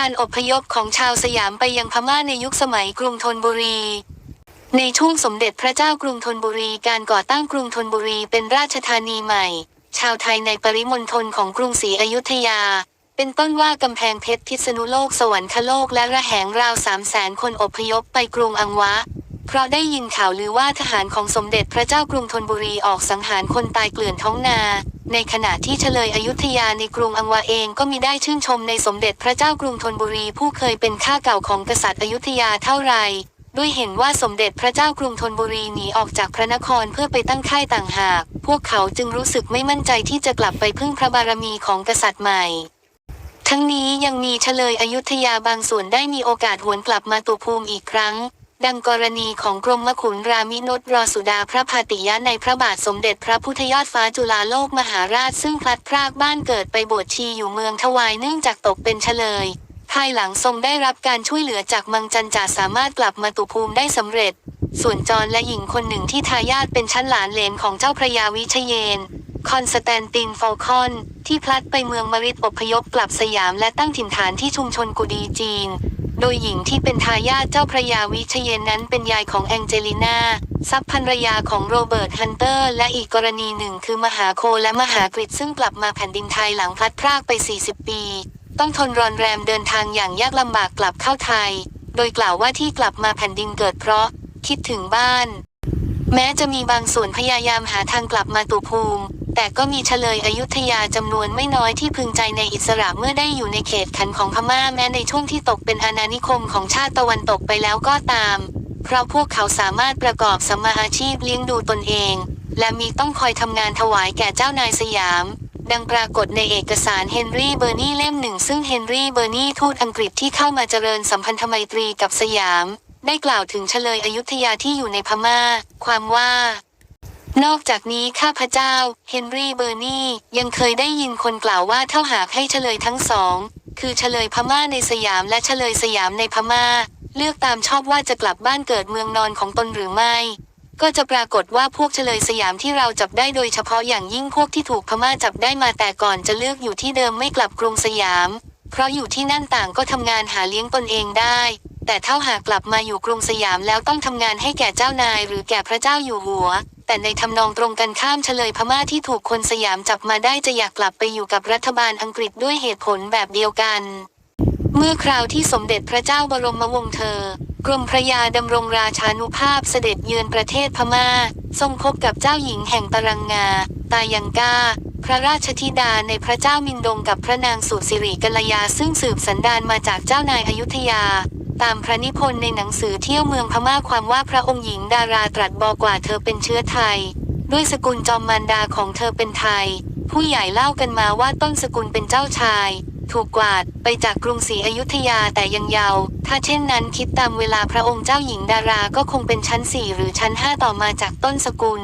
การอพยพของชาวสยามไปยังพม่าในยุคสมัยกรุงธนบุรี ในช่วงสมเด็จพระเจ้ากรุงธนบุรีการก่อตั้งกรุงธนบุรีเป็นราชธานีใหม่ ชาวไทยในปริมณฑลของกรุงศรีอยุธยา เป็นต้นว่ากำแพงเพชรพิษณุโลกสวรรคโลกและระแหงราวสามแสนคนอพยพไปกรุงอังวะ เพราะได้ยินข่าวลือว่าทหารของสมเด็จพระเจ้ากรุงธนบุรีออกสังหารคนตายเกลื่อนท้องนา ในขณะที่เฉลยอยุธยาในกรุงอังวาเองก็มีได้ชื่นชมในสมเด็จพระเจ้ากรุงธนบุรีผู้เคยเป็นข้าเก่าของกษัตริย์อยุธยาเท่าไร ด้วยเห็นว่าสมเด็จพระเจ้ากรุงธนบุรีหนีออกจากพระนครเพื่อไปตั้งค่ายต่างหาก พวกเขาจึงรู้สึกไม่มั่นใจที่จะกลับไปพึ่งพระบารมีของกษัตริย์ใหม่ทั้งนี้ยังมีเฉลยอยุธยาบางส่วนได้มีโอกาสหวนกลับมาตุภูมิอีกครั้ง ดังกรณีของกรมขุนรามินุตรอสุดาพระพาติยะในพระบาทสมเด็จพระพุทธยอดฟ้าจุฬาโลกมหาราชซึ่งพลัดพรากบ้านเกิดไปบวชชีอยู่เมืองทวายเนื่องจากตกเป็นเฉลย ภายหลังทรงได้รับการช่วยเหลือจากมังจันจ่าสามารถกลับมาตุภูมิได้สำเร็จ ส่วนจรและหญิงคนหนึ่งที่ทายาทเป็นชั้นหลานเลนของเจ้าพระยาวิเชยน คอนสแตนตินฟอลคอน ที่พลัดไปเมืองมาริดอพยพกลับสยามและตั้งถิ่นฐานที่ชุมชนกุดีจีน โดยหญิงที่เป็นทายาทเจ้าพระยาวิเชยนนั้นเป็นยายของแองเจลิน่าซับภรรยาของโรเบิร์ตฮันเตอร์ และอีกกรณีหนึ่งคือมหาโคและมหากริตซึ่งกลับมาแผ่นดินไทยหลังพลัดพรากไป 40 ปี ต้องทนรอนแรมเดินทางอย่างยากลำบากกลับเข้าไทย โดยกล่าวว่าที่กลับมาแผ่นดินเกิดเพราะ คิดถึงบ้าน แม้จะมีบางส่วนพยายามหาทางกลับมาตุภูมิ แต่ก็มีเฉลยอยุธยาจำนวนไม่น้อยที่พึงใจในอิสระเมื่อได้อยู่ในเขตขันของพม่าแม้ในช่วงที่ตกเป็นอาณานิคมของชาติตะวันตกไปแล้วก็ตาม เพราะพวกเขาสามารถประกอบสัมมาอาชีพเลี้ยงดูตนเอง และมีต้องคอยทำงานถวายแก่เจ้านายสยาม ดังปรากฏในเอกสารเฮนรี่เบอร์นีเล่มหนึ่งซึ่งเฮนรี่เบอร์นีทูตอังกฤษที่เข้ามาเจริญสัมพันธไมตรีกับสยาม ได้กล่าวถึงเฉลยอยุธยาที่อยู่ในพม่า ความว่า นอกจากนี้ข้าพเจ้า เฮนรี่เบอร์นียังเคยได้ยินคนกล่าวว่าถ้าหากให้เฉลยทั้งสอง คือเฉลยพม่าในสยามและเฉลยสยามในพม่า เลือกตามชอบว่าจะกลับบ้านเกิดเมืองนอนของตนหรือไม่ ก็จะปรากฏว่าพวกเฉลยสยามที่เราจับได้โดยเฉพาะอย่างยิ่งพวกที่ถูกพม่าจับได้มาแต่ก่อนจะเลือกอยู่ที่เดิมไม่กลับกรุงสยาม เพราะอยู่ที่นั่นต่างก็ทำงานหาเลี้ยงตนเองได้แต่ถ้าหากกลับมาอยู่กรุงสยามแล้วต้องทำงานให้แก่เจ้านายหรือแก่พระเจ้าอยู่หัว แต่ในทำนองตรงกันข้ามเฉลยพม่าที่ถูกคนสยามจับมาได้จะอยากกลับไปอยู่กับรัฐบาลอังกฤษด้วยเหตุผลแบบเดียวกัน เมื่อคราวที่สมเด็จพระเจ้าบรมวงศ์เธอกรมพระยาดำรงราชานุภาพเสด็จเยือนประเทศพม่า ทรงพบกับเจ้าหญิงแห่งตารังงา ตายังกา พระราชธิดาในพระเจ้ามินดงกับพระนางสุสิริกัลยาซึ่งสืบสันดานมาจากเจ้านายอยุธยา ตามพระนิพนธ์ในหนังสือเที่ยวเมืองพม่าความว่าพระองค์หญิงดาราตรัสบอกว่าเธอเป็นเชื้อไทย ด้วยสกุลจอมมารดาของเธอเป็นไทย ผู้ใหญ่เล่ากันมาว่าต้นสกุลเป็นเจ้าชาย ถูกกวาดไปจากกรุงศรีอยุธยาแต่ยังเยาว์ถ้าเช่นนั้นคิดตามเวลาพระองค์เจ้าหญิงดาราก็คงเป็นชั้นสี่หรือชั้นห้าต่อมาจากต้นสกุล